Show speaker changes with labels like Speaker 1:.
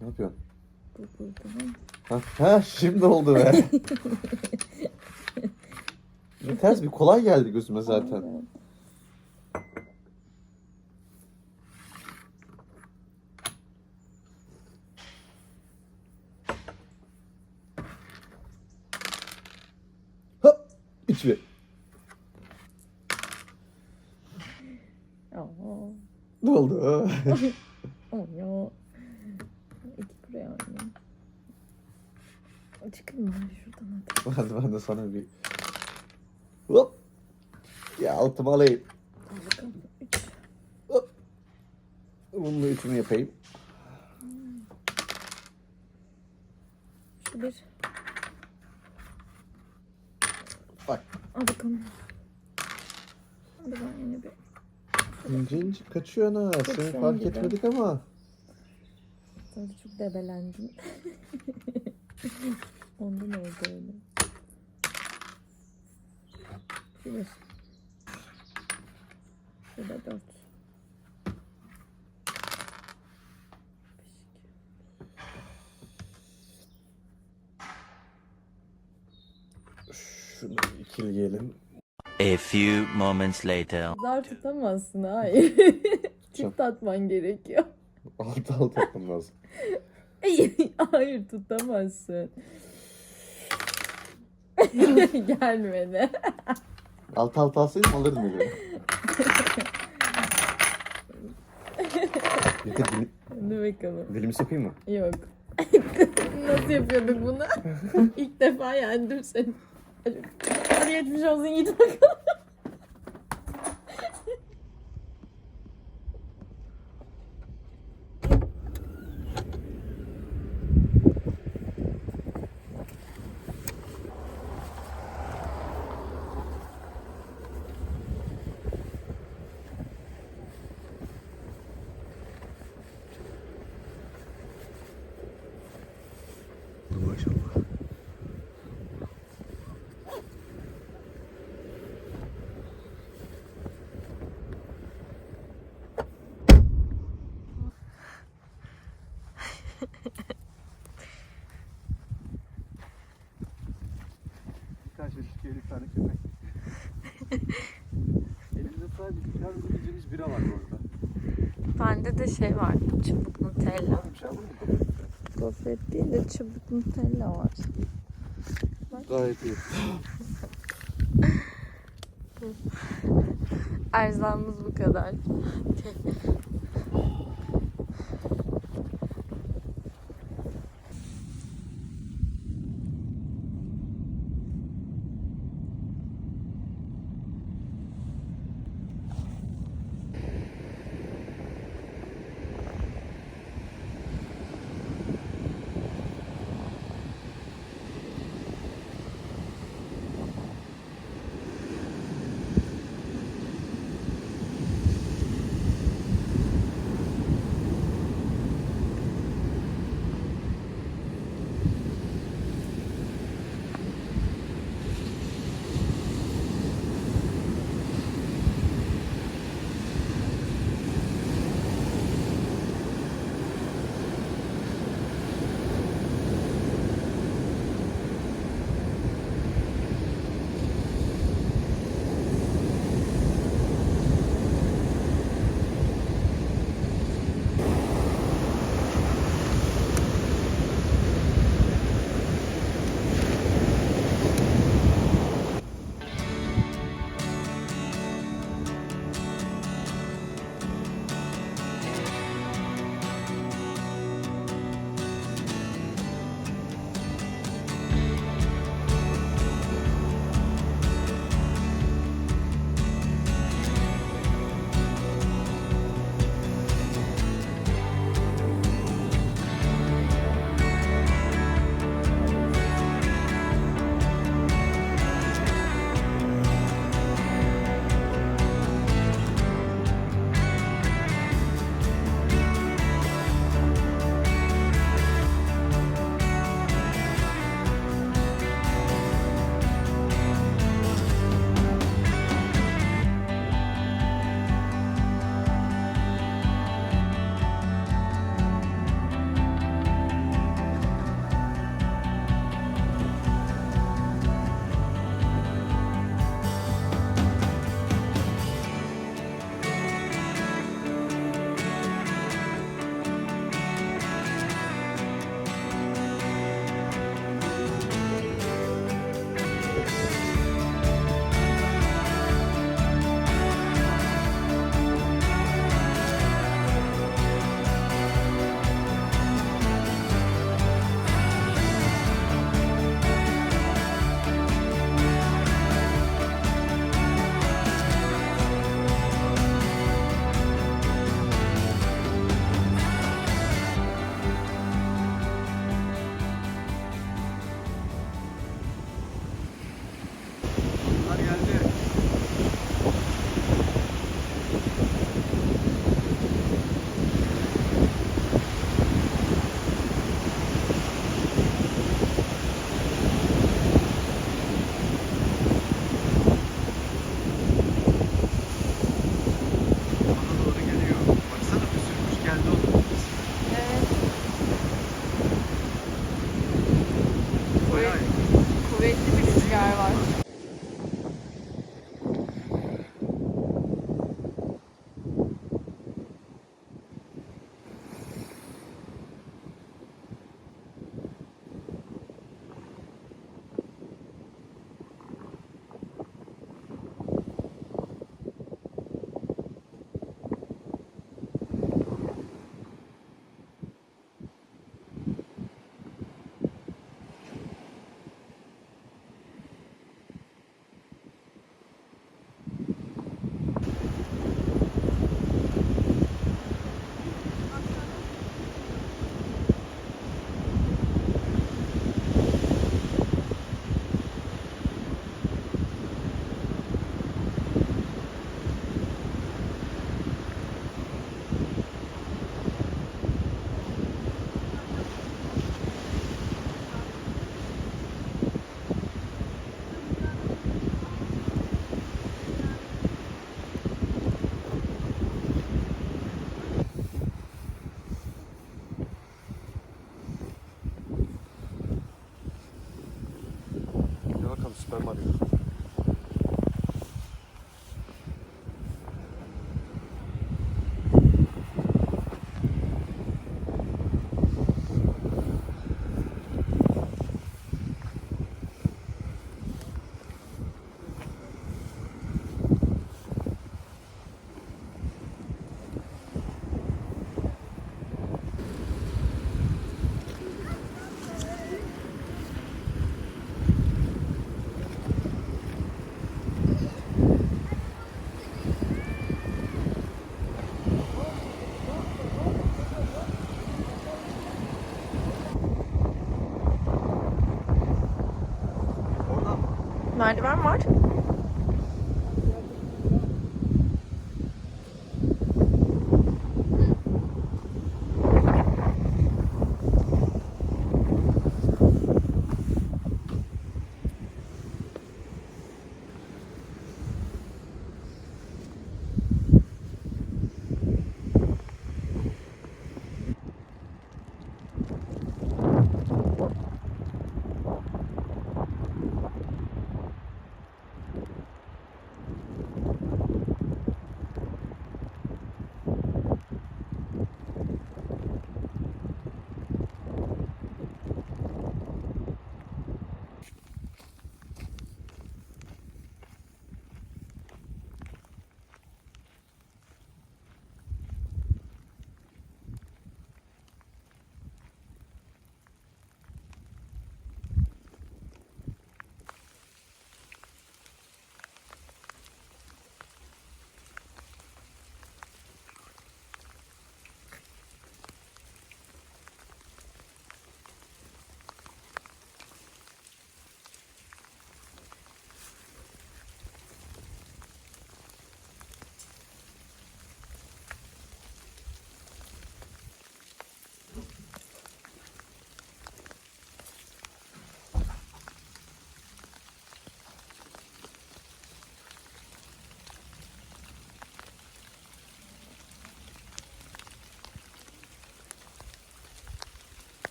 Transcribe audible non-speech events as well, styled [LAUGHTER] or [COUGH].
Speaker 1: Ne yapıyorsun? Ha, ha şimdi oldu be. bir ters bir kolay geldi gözüme zaten. Hop. Üç bir. Ne oldu?
Speaker 2: Çıkın ben şuradan [LAUGHS] hadi.
Speaker 1: ben, ben de sana bir... Hop. Ya altıma alayım.
Speaker 2: Al bakalım. Üç.
Speaker 1: Hop. Bunun da üçünü yapayım.
Speaker 2: Şu bir.
Speaker 1: Bak.
Speaker 2: Al bakalım. Hadi ben yine bir.
Speaker 1: İnce ince kaçıyor ana.
Speaker 2: Çok
Speaker 1: Seni
Speaker 2: sen
Speaker 1: fark
Speaker 2: gibi.
Speaker 1: etmedik ama.
Speaker 2: De çok debelendin. [LAUGHS] Ondan oldu öyle. Şu bir. Şu da dört.
Speaker 1: Şunu ikileyelim.
Speaker 3: A few moments later.
Speaker 2: Zar tutamazsın [LAUGHS] hayır. Çift atman gerekiyor.
Speaker 1: Altı altı yapmam lazım. [LAUGHS]
Speaker 2: hayır tutamazsın. [LAUGHS] Gelmedi.
Speaker 1: Altı altı alsaydım alırdım öyle. [LAUGHS] Yakın dilim,
Speaker 2: Hadi bakalım.
Speaker 1: dilimi sokayım mı?
Speaker 2: Yok. [LAUGHS] Nasıl yapıyorduk bunu? İlk defa yendim seni. Hadi, hadi geçmiş olsun git bakalım. De şey var. Çubuk Nutella. Gofret değil de çubuk Nutella var.
Speaker 1: Gayet iyi. [LAUGHS]
Speaker 2: Erzağımız bu kadar.